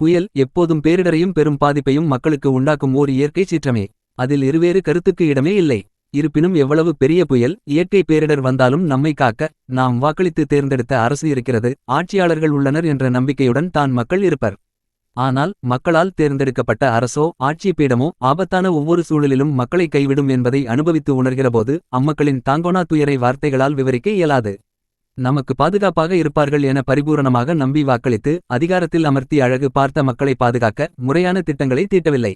புயல் எப்போதும் பேரிடரையும் பெரும் பாதிப்பையும் மக்களுக்கு உண்டாக்கும் ஓர் இயற்கை சீற்றமே. அதில் இருவேறு கருத்துக்கு இடமே இல்லை. இருப்பினும் எவ்வளவு பெரிய புயல் இயற்கை பேரிடர் வந்தாலும் நம்மை காக்க நாம் வாக்களித்து தேர்ந்தெடுத்த அரசு இருக்கிறது ஆட்சியாளர்கள் உள்ளனர் என்ற நம்பிக்கையுடன் தான் மக்கள் இருப்பர். ஆனால் மக்களால் தேர்ந்தெடுக்கப்பட்ட அரசோ ஆட்சி பீடமோ ஆபத்தான ஒவ்வொரு சூழலிலும் மக்களை கைவிடும் என்பதை அனுபவித்து உணர்கிறபோது அம்மக்களின் தாங்கோனா துயரை வார்த்தைகளால் விவரிக்க இயலாது. நமக்கு பாதுகாப்பாக இருப்பார்கள் என பரிபூரணமாக நம்பி வாக்களித்து அதிகாரத்தில் அமர்த்தி அழகு பார்த்த மக்களை பாதுகாக்க முறையான திட்டங்களை தீட்டவில்லை.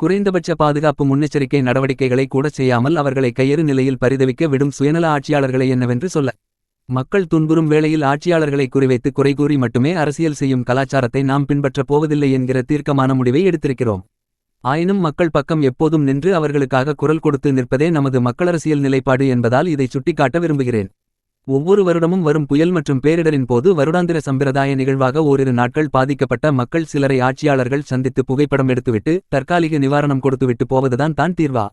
குறைந்தபட்ச பாதுகாப்பு முன்னெச்சரிக்கை நடவடிக்கைகளை கூட செய்யாமல் அவர்களை கையறு நிலையில் பரிதவிக்க விடும் சுயநல ஆட்சியாளர்களை என்னவென்று சொல்ல. மக்கள் துன்புறும் வேளையில் ஆட்சியாளர்களை குறிவைத்து குறைகூறி மட்டுமே அரசியல் செய்யும் கலாச்சாரத்தை நாம் பின்பற்றப் போவதில்லை என்கிற தீர்க்கமான முடிவை எடுத்திருக்கிறோம். ஆயினும் மக்கள் பக்கம் எப்போதும் நின்று அவர்களுக்காக குரல் கொடுத்து நிற்பதே நமது மக்களரசியல் நிலைப்பாடு என்பதால் இதை சுட்டிக்காட்ட விரும்புகிறேன். ஒவ்வொரு வருடமும் வரும் புயல் மற்றும் பேரிடரின் போது வருடாந்திர சம்பிரதாய நிகழ்வாக ஓரிரு நாட்கள் பாதிக்கப்பட்ட மக்கள் சிலரை ஆட்சியாளர்கள் சந்தித்து புகைப்படம் எடுத்துவிட்டு தற்காலிக நிவாரணம் கொடுத்துவிட்டு போவதுதான் தான் தீர்வா.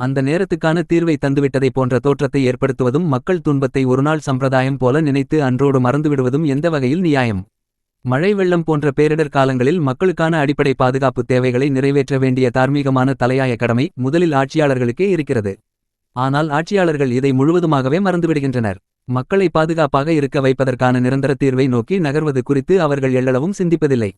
அந்த நேரத்துக்கான தீர்வை தந்துவிட்டதை போன்ற தோற்றத்தை ஏற்படுத்துவதும் மக்கள் துன்பத்தை ஒருநாள் சம்பிரதாயம் போல நினைத்து அன்றோடு மறந்துவிடுவதும் எந்த வகையில் நியாயம்? மழை வெள்ளம் போன்ற பேரிடர் காலங்களில் மக்களுக்கான அடிப்படை பாதுகாப்பு தேவைகளை நிறைவேற்ற வேண்டிய தார்மீகமான தலையாய கடமை முதலில் ஆட்சியாளர்களுக்கே இருக்கிறது. ஆனால் ஆட்சியாளர்கள் இதை முழுவதுமாகவே மறந்துவிடுகின்றனர். மக்களை பாதுகாப்பாக இருக்க வைப்பதற்கான நிரந்தர தீர்வை நோக்கி நகர்வது குறித்து அவர்கள் எள்ளளவும் சிந்திப்பதில்லை.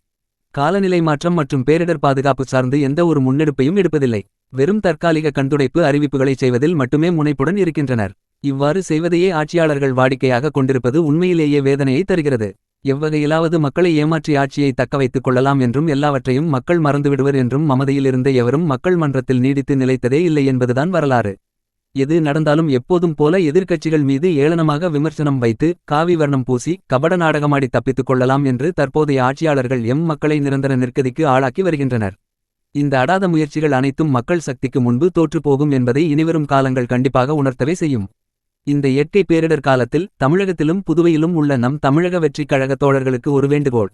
காலநிலை மாற்றம் மற்றும் பேரிடர் பாதுகாப்பு சார்ந்து எந்த ஒரு முன்னெடுப்பையும் எடுப்பதில்லை. வெறும் தற்காலிக கண்துடைப்பு அறிவிப்புகளை செய்வதில் மட்டுமே முனைப்புடன் இருக்கின்றனர். இவ்வாறு செய்வதையே ஆட்சியாளர்கள் வாடிக்கையாக கொண்டிருப்பது உண்மையிலேயே வேதனையை தருகிறது. எவ்வகையிலாவது மக்களை ஏமாற்றி ஆட்சியை தக்க வைத்துக் கொள்ளலாம் என்றும் எல்லாவற்றையும் மக்கள் மறந்துவிடுவர் என்றும் மமதையிலிருந்த எவரும் மக்கள் மன்றத்தில் நீடித்து நிலைத்ததே இல்லை என்பதுதான் வரலாறு. எது நடந்தாலும் எப்போதும் போல எதிர்க்கட்சிகள் மீது ஏளனமாக விமர்சனம் வைத்து காவி வர்ணம் பூசி கபட நாடகமாடி தப்பித்துக் கொள்ளலாம் என்று தற்போதைய ஆட்சியாளர்கள் எம் மக்களை நிரந்தர நெருக்கதிக்கு ஆளாக்கி வருகின்றனர். இந்த அடாத முயற்சிகள் அனைத்தும் மக்கள் சக்திக்கு முன்பு தோற்றுப்போகும் என்பதை இனிவரும் காலங்கள் கண்டிப்பாக உணர்த்தவே செய்யும். இந்த இயற்கை பேரிடர் காலத்தில் தமிழகத்திலும் புதுவையிலும் உள்ள நம் தமிழக வெற்றிக் கழக தோழர்களுக்கு ஒரு வேண்டுகோள்.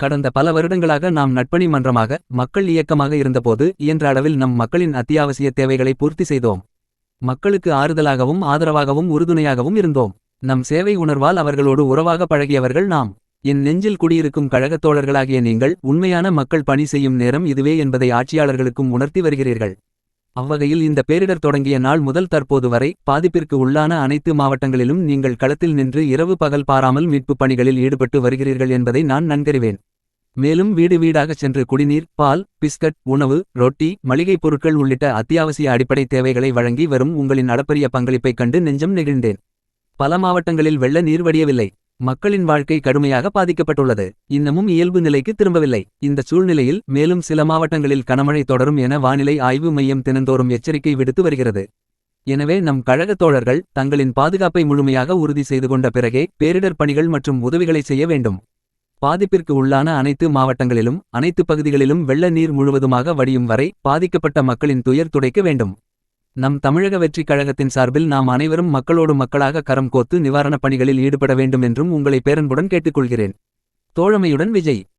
கடந்த பல வருடங்களாக நாம் நட்பணி மன்றமாக மக்கள் இயக்கமாக இருந்தபோது இயன்ற அளவில் நம் மக்களின் அத்தியாவசிய தேவைகளை பூர்த்தி செய்தோம். மக்களுக்கு ஆறுதலாகவும் ஆதரவாகவும் உறுதுணையாகவும் இருந்தோம். நம் சேவை உணர்வால் அவர்களோடு உறவாக பழகியவர்கள் நாம். என் நெஞ்சில் குடியிருக்கும் கழகத் தோழர்களாகிய நீங்கள் உண்மையான மக்கள் பணி செய்யும் நேரம் இதுவே என்பதை ஆட்சியாளர்களுக்கும் உணர்த்தி வருகிறீர்கள். அவ்வகையில் இந்த பேரிடர் தொடங்கிய நாள் முதல் தற்போது வரை பாதிப்பிற்கு உள்ளான அனைத்து மாவட்டங்களிலும் நீங்கள் களத்தில் நின்று இரவு பகல் பாராமல் மீட்புப் பணிகளில் ஈடுபட்டு வருகிறீர்கள் என்பதை நான் நன்கறிவேன். மேலும் வீடு வீடாகச் சென்று குடிநீர் பால் பிஸ்கட் உணவு ரொட்டி மளிகைப் பொருட்கள் உள்ளிட்ட அத்தியாவசிய அடிப்படை தேவைகளை வழங்கி வரும் உங்களின் அளப்பரிய பங்களிப்பைக் கண்டு நெஞ்சம் நெகிழ்ந்தேன். பல மாவட்டங்களில் வெள்ள நீர் வடியவில்லை. மக்களின் வாழ்க்கை கடுமையாக பாதிக்கப்பட்டுள்ளது. இன்னமும் இயல்பு நிலைக்கு திரும்பவில்லை. இந்த சூழ்நிலையில் மேலும் சில மாவட்டங்களில் கனமழை தொடரும் என வானிலை ஆய்வு மையம் தினந்தோறும் எச்சரிக்கை விடுத்து வருகிறது. எனவே நம் கழகத் தோழர்கள் தங்களின் பாதுகாப்பை முழுமையாக உறுதி செய்து கொண்ட பிறகே பேரிடர் பணிகள் மற்றும் உதவிகளை செய்ய வேண்டும். பாதிப்பிற்கு உள்ளான அனைத்து மாவட்டங்களிலும் அனைத்து பகுதிகளிலும் வெள்ள நீர் முழுவதுமாக வடியும் வரை பாதிக்கப்பட்ட மக்களின் துயர் துடைக்க வேண்டும். நம் தமிழக வெற்றிக் கழகத்தின் சார்பில் நாம் அனைவரும் மக்களோடு மக்களாக கரம் கோத்து நிவாரணப் பணிகளில் ஈடுபட வேண்டும் என்றும் உங்களை பேரன்புடன் கேட்டுக்கொள்கிறேன். தோழமையுடன் விஜய்.